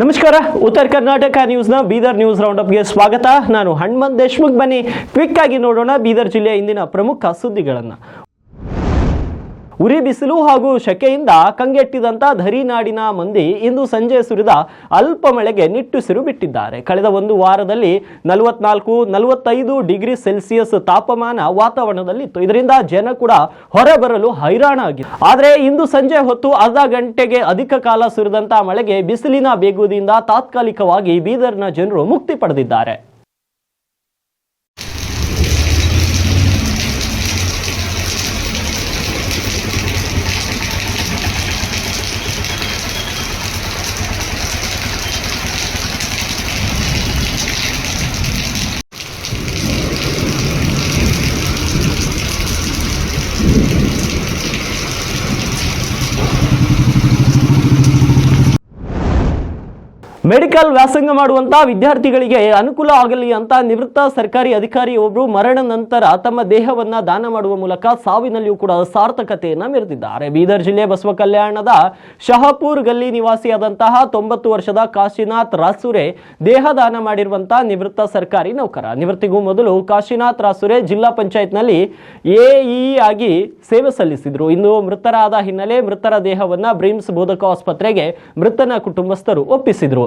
ನಮಸ್ಕಾರ, ಉತ್ತರ ಕರ್ನಾಟಕ ನ್ಯೂಸ್ನ ಬೀದರ್ ನ್ಯೂಸ್ ರೌಂಡಪ್ಗೆ ಸ್ವಾಗತ. ನಾನು ಹನುಮಂತ್ ದೇಶ್ಮುಖ್ ಬನ್ನಿ. ಕ್ವಿಕ್ ಆಗಿ ನೋಡೋಣ ಬೀದರ್ ಜಿಲ್ಲೆಯ ಇಂದಿನ ಪ್ರಮುಖ ಸುದ್ದಿಗಳನ್ನು. ಉರಿ ಬಿಸಿಲು ಹಾಗೂ ಶೆಕೆಯಿಂದ ಕಂಗೆಟ್ಟಿದಂತ ಧರಿನಾಡಿನ ಮಂದಿ ಇಂದು ಸಂಜೆ ಸುರಿದ ಅಲ್ಪ ಮಳೆಗೆ ನಿಟ್ಟುಸಿರು ಬಿಟ್ಟಿದ್ದಾರೆ. ಕಳೆದ ಒಂದು ವಾರದಲ್ಲಿ ನಲವತ್ನಾಲ್ಕು, ನಲವತ್ತೈದು ಡಿಗ್ರಿ ಸೆಲ್ಸಿಯಸ್ ತಾಪಮಾನ ವಾತಾವರಣದಲ್ಲಿತ್ತು. ಇದರಿಂದ ಜನ ಕೂಡ ಹೊರಬರಲು ಹೈರಾಣ ಆಗಿದೆ ಆದರೆ ಇಂದು ಸಂಜೆ ಹೊತ್ತು ಅರ್ಧ ಗಂಟೆಗೆ ಅಧಿಕ ಕಾಲ ಸುರಿದಂತ ಮಳೆಗೆ ಬಿಸಿಲಿನ ಬೇಗುದಿಯಿಂದ ತಾತ್ಕಾಲಿಕವಾಗಿ ಬೀದರ್ನ ಜನರು ಮುಕ್ತಿ ಪಡೆದಿದ್ದಾರೆ. ಮೆಡಿಕಲ್ ವ್ಯಾಸಂಗ ಮಾಡುವಂತ ವಿದ್ಯಾರ್ಥಿಗಳಿಗೆ ಅನುಕೂಲ ಆಗಲಿ ಅಂತ ನಿವೃತ್ತ ಸರ್ಕಾರಿ ಅಧಿಕಾರಿ ಒಬ್ಬರು ಮರಣ ನಂತರ ತಮ್ಮ ದೇಹವನ್ನ ದಾನ ಮಾಡುವ ಮೂಲಕ ಸಾವಿನಲ್ಲಿಯೂ ಕೂಡ ಸಾರ್ಥಕತೆಯನ್ನ ಮೆರೆದಿದ್ದಾರೆ. ಬೀದರ್ ಜಿಲ್ಲೆ ಬಸವ ಕಲ್ಯಾಣದ ಶಹಪುರ್ ಗಲ್ಲಿ ನಿವಾಸಿಯಾದಂತಹ ತೊಂಬತ್ತು ವರ್ಷದ ಕಾಶಿನಾಥ್ ರಾಸುರೆ ದೇಹ ದಾನ ಮಾಡಿರುವಂತಹ ನಿವೃತ್ತ ಸರ್ಕಾರಿ ನೌಕರ. ನಿವೃತ್ತಿಗೂ ಮೊದಲು ಕಾಶಿನಾಥ್ ರಾಸುರೆ ಜಿಲ್ಲಾ ಪಂಚಾಯತ್ನಲ್ಲಿ ಎಇ ಆಗಿ ಸೇವೆ ಸಲ್ಲಿಸಿದ್ರು. ಇಂದು ಮೃತರಾದ ಹಿನ್ನೆಲೆ ಮೃತರ ದೇಹವನ್ನ ಬ್ರಿಮ್ಸ್ ಬೋಧಕ ಆಸ್ಪತ್ರೆಗೆ ಮೃತನ ಕುಟುಂಬಸ್ಥರು ಒಪ್ಪಿಸಿದ್ರು.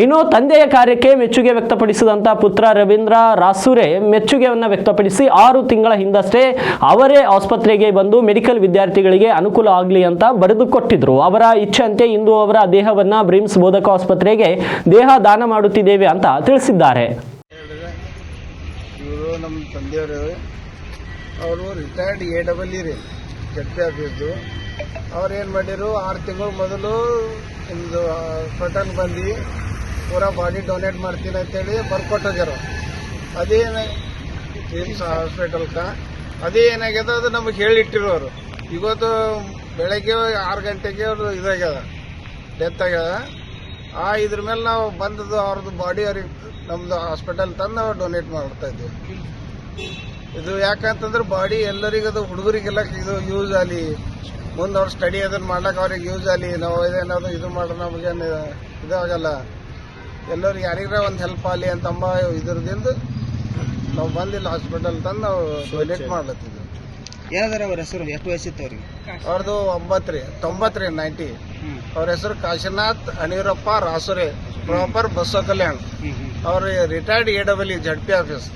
ಇನ್ನು ತಂದೆಯ ಕಾರ್ಯಕ್ಕೆ ಮೆಚ್ಚುಗೆ ವ್ಯಕ್ತಪಡಿಸಿದಂಥ ಪುತ್ರ ರವೀಂದ್ರ ರಾಸುರೆ ಮೆಚ್ಚುಗೆಯನ್ನು ವ್ಯಕ್ತಪಡಿಸಿ ಆರು ತಿಂಗಳ ಹಿಂದಷ್ಟೇ ಅವರೇ ಆಸ್ಪತ್ರೆಗೆ ಬಂದು ಮೆಡಿಕಲ್ ವಿದ್ಯಾರ್ಥಿಗಳಿಗೆ ಅನುಕೂಲ ಆಗಲಿ ಅಂತ ಬರೆದು ಕೊಟ್ಟಿದ್ರು ಅವರ ಇಚ್ಛೆಯಂತೆ ಇಂದು ಅವರ ದೇಹವನ್ನ ಬ್ರಿಮ್ಸ್ ಬೋಧಕ ಆಸ್ಪತ್ರೆಗೆ ದೇಹ ದಾನ ಮಾಡುತ್ತಿದ್ದೇವೆ ಅಂತ ತಿಳಿಸಿದ್ದಾರೆ. ನಮ್ಮ ಏನು ಮಾಡಿರು ಆರು ತಿಂಗಳು ಮೊದಲು ಪಟನ್ ಬಂದು ಪೂರಾ ಬಾಡಿ ಡೊನೇಟ್ ಮಾಡ್ತೀನಿ ಅಂತೇಳಿ ಬರ್ಕೊಟ್ಟೋಗ್ಯಾರ ಅದೇನ ಏಮ್ಸ್ ಹಾಸ್ಪಿಟಲ್ಗೆ ಅದೇ ಏನಾಗ್ಯದ ಅದು ನಮಗೆ ಹೇಳಿಟ್ಟಿರೋರು ಇವತ್ತು ಬೆಳಗ್ಗೆ ಆರು ಗಂಟೆಗೆ ಅವರು ಇದಾಗ್ಯದ. ಡೆತ್ ಆಗ್ಯದ. ಆ ಇದ್ರ ಮೇಲೆ ನಾವು ಬಂದದ್ದು ಅವ್ರದ್ದು ಬಾಡಿ ಅವ್ರಿಗೆ ನಮ್ದು ಹಾಸ್ಪಿಟಲ್ ತಂದು ನಾವು ಡೊನೇಟ್ ಮಾಡ್ತಾ ಇದ್ದೀವಿ ಇದು ಯಾಕಂತಂದ್ರೆ ಬಾಡಿ ಎಲ್ಲರಿಗೂ ಅದು ಹುಡುಗರಿಗೆಲ್ಲ ಇದು ಯೂಸ್ ಆಗಲಿ ಮುಂದೆ ಅವ್ರು ಸ್ಟಡಿ ಅದನ್ನು ಮಾಡ್ಲಿಕ್ಕೆ ಅವ್ರಿಗೆ ಯೂಸ್ ಆಗಲಿ ನಾವು ಇದೇನಾದ್ರು ಇದು ಮಾಡ್ರೆ ನಮಗೇನು ಇದಾಗಲ್ಲ. ಎಲ್ಲರಿಗೆ ಯಾರಿಗಾರ ಒಂದು ಹೆಲ್ಪ್ ಆಗಲಿ ಅಂತಂಬ ಇದ್ರದಿಂದ ನಾವು ಬಂದಿಲ್ಲ ಹಾಸ್ಪಿಟಲ್ ತಂದು ನಾವು ಡೊನೇಟ್ ಮಾಡ್ಲತ್ತಿದ್ವಿ. ಏನಾದ್ರೆ ಅವ್ರ ಹೆಸರು ಎಷ್ಟು ವಯಸ್ಸಿತ್ತು ಅವ್ರಿಗೆ? ಅವ್ರದ್ದು ಒಂಬತ್ತು ರೀ ತೊಂಬತ್ತು ರೀ ನೈಂಟಿ ಅವ್ರ ಹೆಸರು ಕಾಶಿನಾಥ್ ಅಣಿರಪ್ಪ ರಾಸುರೆ ಪ್ರಾಪರ್ ಬಸವ ಕಲ್ಯಾಣ್. ಅವ್ರ retired A double E Z P office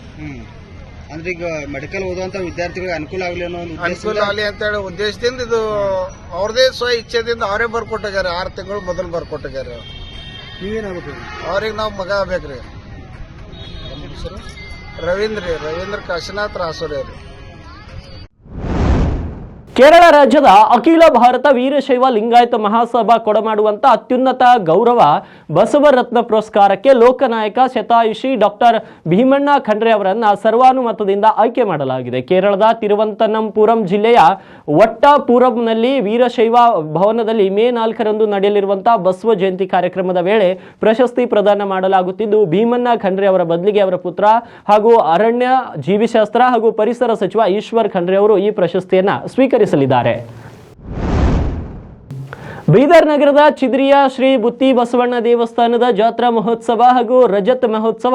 ಅಂದ್ರೆ ಈಗ ಮೆಡಿಕಲ್ ಓದುವಂತ ವಿದ್ಯಾರ್ಥಿಗಳಿಗೆ ಅನುಕೂಲ ಆಗಲಿ ಅನ್ನೋ ಒಂದು ಅನುಕೂಲ ಆಗಲಿ ಅಂತ ಹೇಳಿ ಉದ್ದೇಶದಿಂದ ಇದು ಅವ್ರದೇ ಸ್ವ ಇಚ್ಛೆದಿಂದ ಅವರೇ ಬರ್ಕೊಟ್ಟಿದ್ದಾರೆ ಆರು ತಿಂಗಳು ಮೊದಲು ಬರ್ಕೊಟ್ಟಿದ್ದಾರೆ. ನೀವೇನಾಗಬೇಕು? ಅವ್ರಿಗೆ ನಾವು ಮಗ ಆಗ್ಬೇಕ್ರಿ. ರವೀಂದ್ರ ರೀ ರವೀಂದ್ರ ಕಾಶಿನಾಥ್ ರಾಸೋರಿ ಅವ್ರಿ. ಕೇರಳ ರಾಜ್ಯದ ಅಖಿಲ ಭಾರತ ವೀರಶೈವ ಲಿಂಗಾಯತ ಮಹಾಸಭಾ ಕೊಡಮಾಡುವಂಥ ಅತ್ಯುನ್ನತ ಗೌರವ ಬಸವರತ್ನ ಪುರಸ್ಕಾರಕ್ಕೆ ಲೋಕನಾಯಕ ಶತಾಯುಷಿ ಡಾಕ್ಟರ್ ಭೀಮಣ್ಣ ಖಂಡ್ರೆ ಅವರನ್ನ ಸರ್ವಾನುಮತದಿಂದ ಆಯ್ಕೆ ಮಾಡಲಾಗಿದೆ. ಕೇರಳದ ತಿರುವಂತನಂಪುರಂ ಜಿಲ್ಲೆಯ ವಟ್ಟಪುರಂನಲ್ಲಿ ವೀರಶೈವ ಭವನದಲ್ಲಿ ಮೇ ನಾಲ್ಕರಂದು ನಡೆಯಲಿರುವಂತಹ ಬಸವ ಜಯಂತಿ ಕಾರ್ಯಕ್ರಮದ ವೇಳೆ ಪ್ರಶಸ್ತಿ ಪ್ರದಾನ ಮಾಡಲಾಗುತ್ತಿದ್ದು, ಭೀಮಣ್ಣ ಖಂಡ್ರೆ ಅವರ ಬದಲಿಗೆ ಅವರ ಪುತ್ರ ಹಾಗೂ ಅರಣ್ಯ ಜೀವಿಶಾಸ್ತ್ರ ಹಾಗೂ ಪರಿಸರ ಸಚಿವ ಈಶ್ವರ್ ಖಂಡ್ರೆ ಅವರು ಈ ಪ್ರಶಸ್ತಿಯನ್ನು ಪ್ರಶಸ್ತಿಯನ್ನ ಸ್ವೀಕರಿಸಲಿದ್ದಾರೆ ಬೀದರ್ ನಗರದ ಚಿದ್ರಿಯ ಶ್ರೀ ಬುತ್ತಿ ಬಸವಣ್ಣ ದೇವಸ್ಥಾನದ ಜಾತ್ರಾ ಮಹೋತ್ಸವ ಹಾಗೂ ರಜತ್ ಮಹೋತ್ಸವ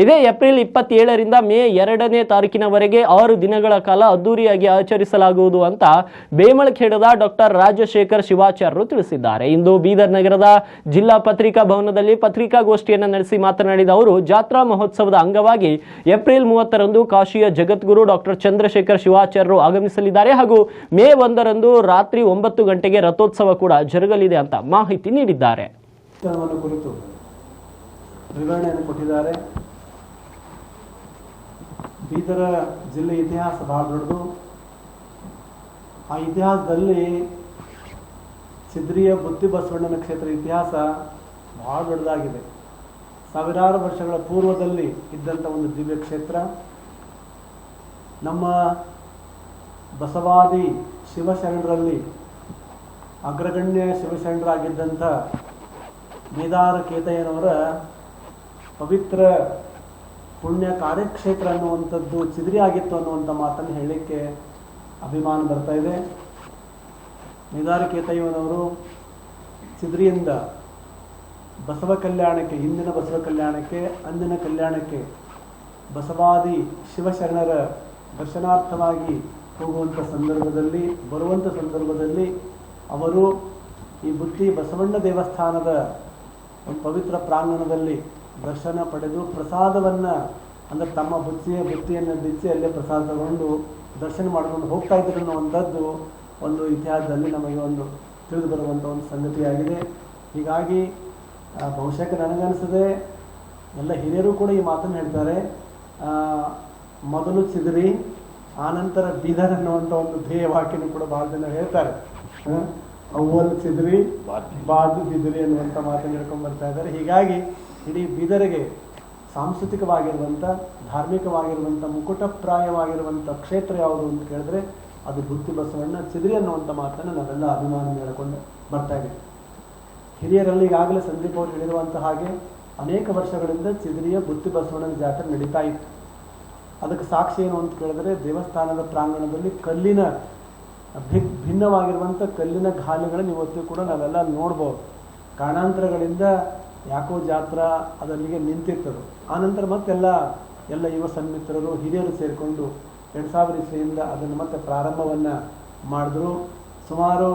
ಇದೇ ಏಪ್ರಿಲ್ ಇಪ್ಪತ್ತೇಳರಿಂದ ಮೇ ಎರಡನೇ ತಾರೀಕಿನವರೆಗೆ ಆರು ದಿನಗಳ ಕಾಲ ಅದ್ದೂರಿಯಾಗಿ ಆಚರಿಸಲಾಗುವುದು ಅಂತ ಬೇಮಳಖೇಡದ ಡಾಕ್ಟರ್ ರಾಜಶೇಖರ್ ಶಿವಾಚಾರ್ಯರು ತಿಳಿಸಿದ್ದಾರೆ. ಇಂದು ಬೀದರ್ ನಗರದ ಜಿಲ್ಲಾ ಪತ್ರಿಕಾ ಭವನದಲ್ಲಿ ಪತ್ರಿಕಾಗೋಷ್ಠಿಯನ್ನು ನಡೆಸಿ ಮಾತನಾಡಿದ ಅವರು, ಜಾತ್ರಾ ಮಹೋತ್ಸವದ ಅಂಗವಾಗಿ ಏಪ್ರಿಲ್ ಮೂವತ್ತರಂದು ಕಾಶಿಯ ಜಗದ್ಗುರು ಡಾಕ್ಟರ್ ಚಂದ್ರಶೇಖರ್ ಶಿವಾಚಾರ್ಯರು ಆಗಮಿಸಲಿದ್ದಾರೆ ಹಾಗೂ ಮೇ ಒಂದರಂದು ರಾತ್ರಿ ಒಂಬತ್ತು ಗಂಟೆಗೆ ರಥೋತ್ಸವ ಕೂಡ ಜರುಗಲಿದೆ ಅಂತ ಮಾಹಿತಿ ನೀಡಿದ್ದಾರೆ. ಕುರಿತು ವಿವರಣೆಯನ್ನು ಕೊಟ್ಟಿದ್ದಾರೆ. ಬೀದರ ಜಿಲ್ಲೆ ಇತಿಹಾಸ ಬಹಳ ದೊಡ್ಡದು. ಆ ಇತಿಹಾಸದಲ್ಲಿ ಸಿದ್ರಿಯ ಬುದ್ಧಿ ಬಸವಣ್ಣನ ಕ್ಷೇತ್ರ ಇತಿಹಾಸ ಬಹಳ ದೊಡ್ಡದಾಗಿದೆ. ಸಾವಿರಾರು ವರ್ಷಗಳ ಪೂರ್ವದಲ್ಲಿ ಇದ್ದಂಥ ಒಂದು ದಿವ್ಯ ಕ್ಷೇತ್ರ. ನಮ್ಮ ಬಸವಾದಿ ಶಿವಶರಣರಲ್ಲಿ ಅಗ್ರಗಣ್ಯ ಶಿವಶರಣರಾಗಿದ್ದಂಥ ಮೇದಾರ ಕೇತಯ್ಯನವರ ಪವಿತ್ರ ಪುಣ್ಯ ಕಾರ್ಯಕ್ಷೇತ್ರ ಅನ್ನುವಂಥದ್ದು ಚಿದ್ರಿ ಆಗಿತ್ತು ಅನ್ನುವಂಥ ಮಾತನ್ನು ಹೇಳಲಿಕ್ಕೆ ಅಭಿಮಾನ ಬರ್ತಾ ಇದೆ. ಮೇದಾರ ಕೇತಯ್ಯನವರು ಚಿದ್ರಿಯಿಂದ ಬಸವ ಕಲ್ಯಾಣಕ್ಕೆ, ಹಿಂದಿನ ಬಸವ ಕಲ್ಯಾಣಕ್ಕೆ, ಅಂದಿನ ಕಲ್ಯಾಣಕ್ಕೆ ಬಸವಾದಿ ಶಿವಶರಣರ ದರ್ಶನಾರ್ಥವಾಗಿ ಹೋಗುವಂಥ ಸಂದರ್ಭದಲ್ಲಿ, ಬರುವಂಥ ಸಂದರ್ಭದಲ್ಲಿ ಅವರು ಈ ಬುದ್ಧಿ ಬಸವಣ್ಣ ದೇವಸ್ಥಾನದ ಒಂದು ಪವಿತ್ರ ಪ್ರಾಂಗಣದಲ್ಲಿ ದರ್ಶನ ಪಡೆದು ಪ್ರಸಾದವನ್ನು, ಅಂದರೆ ತಮ್ಮ ಬುತ್ತಿಯ ಬುತ್ತಿಯನ್ನು ಬಿಚ್ಚಿ ಅಲ್ಲೇ ಪ್ರಸಾದ ತಗೊಂಡು ದರ್ಶನ ಮಾಡ್ಕೊಂಡು ಹೋಗ್ತಾ ಇದ್ರು ಅನ್ನುವಂಥದ್ದು ಒಂದು ಇತಿಹಾಸದಲ್ಲಿ ನಮಗೆ ಒಂದು ತಿಳಿದು ಬರುವಂಥ ಒಂದು ಸಂಗತಿಯಾಗಿದೆ ಹೀಗಾಗಿ ಬಹುಶಃ ನನಗನ್ನಿಸದೆ ಎಲ್ಲ ಹಿರಿಯರು ಕೂಡ ಈ ಮಾತನ್ನು ಹೇಳ್ತಾರೆ ಮೊದಲು ಚಿದರಿ, ಆನಂತರ ಬೀದರ್ ಅನ್ನುವಂಥ ಒಂದು ಧ್ಯೇಯ ವಾಕ್ಯನೂ ಕೂಡ ಭಾಳ ಜನ ಹೇಳ್ತಾರೆ? ಅವ್ವಲ್ ಚಿದ್ರಿ ಬಾದು ಬಿದಿರಿ ಅನ್ನುವಂಥ ಮಾತನ್ನು ಹೇಳ್ಕೊಂಡು ಬರ್ತಾ ಇದ್ದಾರೆ. ಹೀಗಾಗಿ ಇಡೀ ಬೀದರಿಗೆ ಸಾಂಸ್ಕೃತಿಕವಾಗಿರುವಂಥ ಧಾರ್ಮಿಕವಾಗಿರುವಂಥ ಮುಕುಟಪ್ರಾಯವಾಗಿರುವಂಥ ಕ್ಷೇತ್ರ ಯಾವುದು ಅಂತ ಕೇಳಿದ್ರೆ ಅದು ಬುತ್ತಿ ಬಸವಣ್ಣ ಚಿದ್ರಿ ಅನ್ನುವಂಥ ಮಾತನ್ನು ನಾವೆಲ್ಲ ಅಭಿಮಾನ ಹೇಳ್ಕೊಂಡು ಬರ್ತಾ ಇದ್ದೀವಿ. ಹಿರಿಯರಲ್ಲಿ ಈಗಾಗಲೇ ಸಂದೀಪ್ ಅವರು ಹೇಳಿರುವಂಥ ಹಾಗೆ ಅನೇಕ ವರ್ಷಗಳಿಂದ ಚಿದ್ರಿಯ ಬುತ್ತಿ ಬಸವಣ್ಣನ ಜಾತ್ರೆ ನಡೀತಾ ಇತ್ತು. ಅದಕ್ಕೆ ಸಾಕ್ಷಿ ಏನು ಅಂತ ಕೇಳಿದ್ರೆ ದೇವಸ್ಥಾನದ ಪ್ರಾಂಗಣದಲ್ಲಿ ಕಲ್ಲಿನ ಭಿ ಭಿನ್ನವಾಗಿರುವಂಥ ಕಲ್ಲಿನ ಘಾಲಿಗಳನ್ನು ಇವತ್ತು ಕೂಡ ನಾವೆಲ್ಲ ನೋಡ್ಬೋದು. ಕಾರಣಾಂತರಗಳಿಂದ ಯಾಕೋ ಜಾತ್ರಾ ಅದಲ್ಲಿಗೆ ನಿಂತಿರ್ತದೆ. ಆನಂತರ ಮತ್ತೆಲ್ಲ, ಎಲ್ಲ ಯುವ ಸನ್ಮಿತ್ರರು, ಹಿರಿಯರು ಸೇರಿಕೊಂಡು ಎರಡು ಸಾವಿರ ಇಸ್ವಿಯಿಂದ ಅದನ್ನು ಮತ್ತೆ ಪ್ರಾರಂಭವನ್ನು ಮಾಡಿದ್ರು. ಸುಮಾರು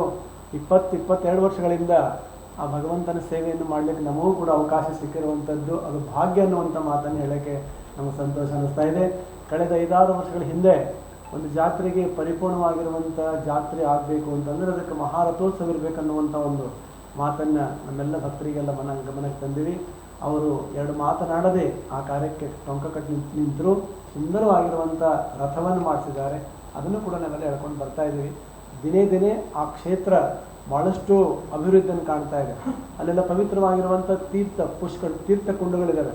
ಇಪ್ಪತ್ತು, ಇಪ್ಪತ್ತೆರಡು ವರ್ಷಗಳಿಂದ ಆ ಭಗವಂತನ ಸೇವೆಯನ್ನು ಮಾಡಲಿಕ್ಕೆ ನಮಗೂ ಕೂಡ ಅವಕಾಶ ಸಿಕ್ಕಿರುವಂಥದ್ದು ಅದು ಭಾಗ್ಯ ಅನ್ನುವಂಥ ಮಾತನ್ನು ಹೇಳೋಕ್ಕೆ ನಮಗೆ ಸಂತೋಷ ಅನ್ನಿಸ್ತಾ ಇದೆ. ಕಳೆದ ಐದಾರು ವರ್ಷಗಳ ಹಿಂದೆ ಒಂದು ಜಾತ್ರೆಗೆ ಪರಿಪೂರ್ಣವಾಗಿರುವಂಥ ಜಾತ್ರೆ ಆಗಬೇಕು ಅಂತಂದ್ರೆ ಅದಕ್ಕೆ ಮಹಾರಥೋತ್ಸವ ಇರಬೇಕನ್ನುವಂಥ ಒಂದು ಮಾತನ್ನು ನಮ್ಮೆಲ್ಲ ಭಕ್ತರಿಗೆಲ್ಲ ಮನ ಗಮನಕ್ಕೆ ತಂದಿವಿ. ಅವರು ಎರಡು ಮಾತನಾಡದೆ ಆ ಕಾರ್ಯಕ್ಕೆ ಟೊಂಕ ಕಟ್ಟಿ ನಿಂತರು. ಸುಂದರವಾಗಿರುವಂಥ ರಥವನ್ನು ಮಾಡಿಸಿದ್ದಾರೆ. ಅದನ್ನು ಕೂಡ ನಾವೆಲ್ಲ ಹೇಳ್ಕೊಂಡು ಬರ್ತಾ ಇದ್ದೀವಿ. ದಿನೇ ದಿನೇ ಆ ಕ್ಷೇತ್ರ ಭಾಳಷ್ಟು ಅಭಿವೃದ್ಧಿಯನ್ನು ಕಾಣ್ತಾ ಇದೆ. ಅಲ್ಲೆಲ್ಲ ಪವಿತ್ರವಾಗಿರುವಂಥ ತೀರ್ಥ ಪುಷ್ಕ ತೀರ್ಥ ಕುಂಡಗಳಿದ್ದಾವೆ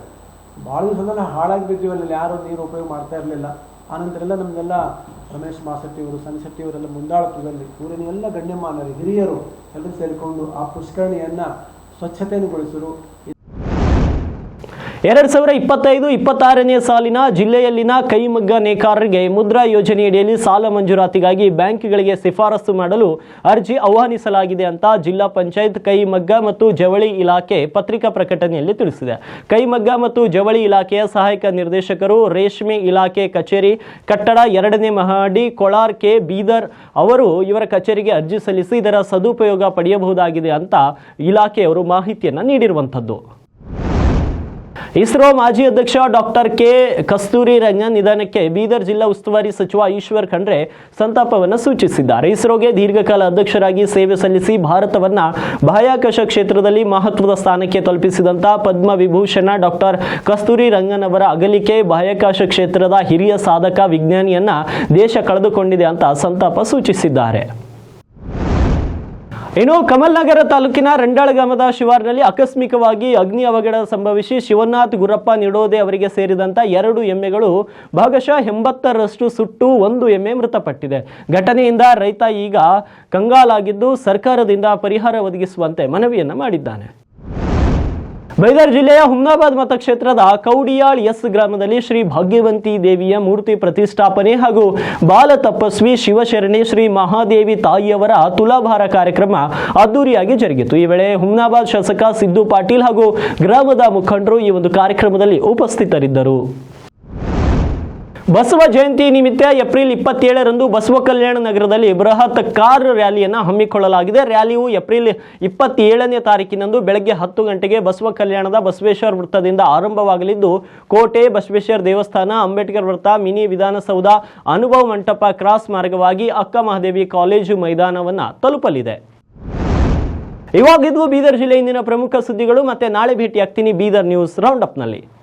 ಭಾಳ ದಿವಸದಲ್ಲ ಹಾಳಾಗಿ ಬಿದ್ದೀವಿ. ಅಲ್ಲಿ ಯಾರು ನೀರು ಉಪಯೋಗ ಮಾಡ್ತಾ ಇರಲಿಲ್ಲ. ಆನಂತರ ಎಲ್ಲ ನಮಗೆಲ್ಲ ರಮೇಶ್ ಮಾಸಟ್ಟಿಯವರು ಸಣ್ಣ ಮುಂದಾಳತ್ವದಲ್ಲಿ ಊರಿನ ಎಲ್ಲ ಗಣ್ಯಮಾನ್ಯರು, ಹಿರಿಯರು ಎಲ್ಲರೂ ಸೇರಿಕೊಂಡು ಆ ಪುಷ್ಕರಣಿಯನ್ನು ಸ್ವಚ್ಛತೆಯನ್ನುಗೊಳಿಸಿದರು ಎರಡ್ ಸಾವಿರ ಇಪ್ಪತ್ತೈದು, ಇಪ್ಪತ್ತಾರನೇ ಸಾಲಿನ ಜಿಲ್ಲೆಯಲ್ಲಿನ ಕೈಮಗ್ಗ ನೇಕಾರರಿಗೆ ಮುದ್ರಾ ಯೋಜನೆಯಡಿಯಲ್ಲಿ ಸಾಲ ಮಂಜೂರಾತಿಗಾಗಿ ಬ್ಯಾಂಕ್ಗಳಿಗೆ ಶಿಫಾರಸು ಮಾಡಲು ಅರ್ಜಿ ಆಹ್ವಾನಿಸಲಾಗಿದೆ ಅಂತ ಜಿಲ್ಲಾ ಪಂಚಾಯತ್ ಕೈಮಗ್ಗ ಮತ್ತು ಜವಳಿ ಇಲಾಖೆ ಪತ್ರಿಕಾ ಪ್ರಕಟಣೆಯಲ್ಲಿ ತಿಳಿಸಿದೆ. ಕೈಮಗ್ಗ ಮತ್ತು ಜವಳಿ ಇಲಾಖೆಯ ಸಹಾಯಕ ನಿರ್ದೇಶಕರು ರೇಷ್ಮೆ ಇಲಾಖೆ ಕಚೇರಿ, ಕಟ್ಟಡ ಎರಡನೇ ಮಹಡಿ ಕೊಳಾರ್ ಕೆ. ಬೀದರ್ ಅವರು ಇವರ ಕಚೇರಿಗೆ ಅರ್ಜಿ ಸಲ್ಲಿಸಿ ಇದರ ಸದುಪಯೋಗ ಪಡೆಯಬಹುದಾಗಿದೆ ಅಂತ ಇಲಾಖೆಯವರು ಮಾಹಿತಿಯನ್ನು ನೀಡಿರುವಂಥದ್ದು. ಇಸ್ರೋ ಮಾಜಿ ಅಧ್ಯಕ್ಷ ಡಾಕ್ಟರ್ ಕೆ ಕಸ್ತೂರಿ ರಂಗನ್ ನಿಧನಕ್ಕೆ ಬೀದರ್ ಜಿಲ್ಲಾ ಉಸ್ತುವಾರಿ ಸಚಿವ ಈಶ್ವರ್ ಖಂಡ್ರೆ ಸಂತಾಪವನ್ನು ಸೂಚಿಸಿದ್ದಾರೆ. ಇಸ್ರೋಗೆ ದೀರ್ಘಕಾಲ ಅಧ್ಯಕ್ಷರಾಗಿ ಸೇವೆ ಸಲ್ಲಿಸಿ ಭಾರತವನ್ನ ಬಾಹ್ಯಾಕಾಶ ಕ್ಷೇತ್ರದಲ್ಲಿ ಮಹತ್ವದ ಸ್ಥಾನಕ್ಕೆ ತಲುಪಿಸಿದಂತ ಪದ್ಮ ವಿಭೂಷಣ ಡಾಕ್ಟರ್ ಕಸ್ತೂರಿ ರಂಗನ್ ಅವರ ಅಗಲಿಕೆ ಬಾಹ್ಯಾಕಾಶ ಕ್ಷೇತ್ರದ ಹಿರಿಯ ಸಾಧಕ ವಿಜ್ಞಾನಿಯನ್ನ ದೇಶ ಕಳೆದುಕೊಂಡಿದೆ ಅಂತ ಸಂತಾಪ ಸೂಚಿಸಿದ್ದಾರೆ. ಇನ್ನು ಕಮಲ್ನಗರ ತಾಲೂಕಿನ ರಂಡಾಳ ಗ್ರಾಮದ ಶಿವಾರ್ನಲ್ಲಿ ಆಕಸ್ಮಿಕವಾಗಿ ಅಗ್ನಿ ಅವಘಡ ಸಂಭವಿಸಿ ಶಿವನಾಥ್ ಗುರಪ್ಪ ನಿಡೋದೆ ಅವರಿಗೆ ಸೇರಿದಂತ ಎರಡು ಎಮ್ಮೆಗಳು ಭಾಗಶಃ ಎಂಬತ್ತರಷ್ಟು ಸುಟ್ಟು ಒಂದು ಎಮ್ಮೆ ಮೃತಪಟ್ಟಿದೆ. ಘಟನೆಯಿಂದ ರೈತ ಈಗ ಕಂಗಾಲಾಗಿದ್ದು ಸರ್ಕಾರದಿಂದ ಪರಿಹಾರ ಒದಗಿಸುವಂತೆ ಮನವಿಯನ್ನು ಮಾಡಿದ್ದಾನೆ. ಬೈದರ್ ಜಿಲ್ಲೆಯ ಹುಮ್ನಾಬಾದ್ ಮತಕ್ಷೇತ್ರದ ಕೌಡಿಯಾಳ್ ಎಸ್ ಗ್ರಾಮದಲ್ಲಿ ಶ್ರೀ ಭಾಗ್ಯವಂತಿ ದೇವಿಯ ಮೂರ್ತಿ ಪ್ರತಿಷ್ಠಾಪನೆ ಹಾಗೂ ಬಾಲ ತಪಸ್ವಿ ಶಿವಶರಣಿ ಶ್ರೀ ಮಹಾದೇವಿ ತಾಯಿಯವರ ತುಲಾಭಾರ ಕಾರ್ಯಕ್ರಮ ಅದ್ದೂರಿಯಾಗಿ ಜರುಗಿತು. ಈ ವೇಳೆ ಹುಮ್ನಾಬಾದ್ ಶಾಸಕ ಸಿದ್ದು ಪಾಟೀಲ್ ಹಾಗೂ ಗ್ರಾಮದ ಮುಖಂಡರು ಈ ಒಂದು ಕಾರ್ಯಕ್ರಮದಲ್ಲಿ ಉಪಸ್ಥಿತರಿದ್ದರು. ಬಸವ ಜಯಂತಿ ನಿಮಿತ್ತ ಏಪ್ರಿಲ್ ಇಪ್ಪತ್ತೇಳರಂದು ಬಸವ ಕಲ್ಯಾಣ ನಗರದಲ್ಲಿ ಬೃಹತ್ ಕಾರ್ ರ್ಯಾಲಿಯನ್ನು ಹಮ್ಮಿಕೊಳ್ಳಲಾಗಿದೆ. ರ್ಯಾಲಿಯು ಏಪ್ರಿಲ್ ಇಪ್ಪತ್ತೇಳನೇ ತಾರೀಕಿನಂದು ಬೆಳಗ್ಗೆ ಹತ್ತು ಗಂಟೆಗೆ ಬಸವ ಕಲ್ಯಾಣದ ಬಸವೇಶ್ವರ ವೃತ್ತದಿಂದ ಆರಂಭವಾಗಲಿದ್ದು, ಕೋಟೆ ಬಸವೇಶ್ವರ ದೇವಸ್ಥಾನ, ಅಂಬೇಡ್ಕರ್ ವೃತ್ತ, ಮಿನಿ ವಿಧಾನಸೌಧ, ಅನುಭವ ಮಂಟಪ ಕ್ರಾಸ್ ಮಾರ್ಗವಾಗಿ ಅಕ್ಕ ಮಹಾದೇವಿ ಕಾಲೇಜು ಮೈದಾನವನ್ನು ತಲುಪಲಿದೆ. ಇವಾಗಿದ್ವು ಬೀದರ್ ಜಿಲ್ಲೆ ಇಂದಿನ ಪ್ರಮುಖ ಸುದ್ದಿಗಳು, ಮತ್ತೆ ನಾಳೆ ಭೇಟಿಯಾಗ್ತೀನಿ ಬೀದರ್ ನ್ಯೂಸ್ ರೌಂಡ್ ಅಪ್ನಲ್ಲಿ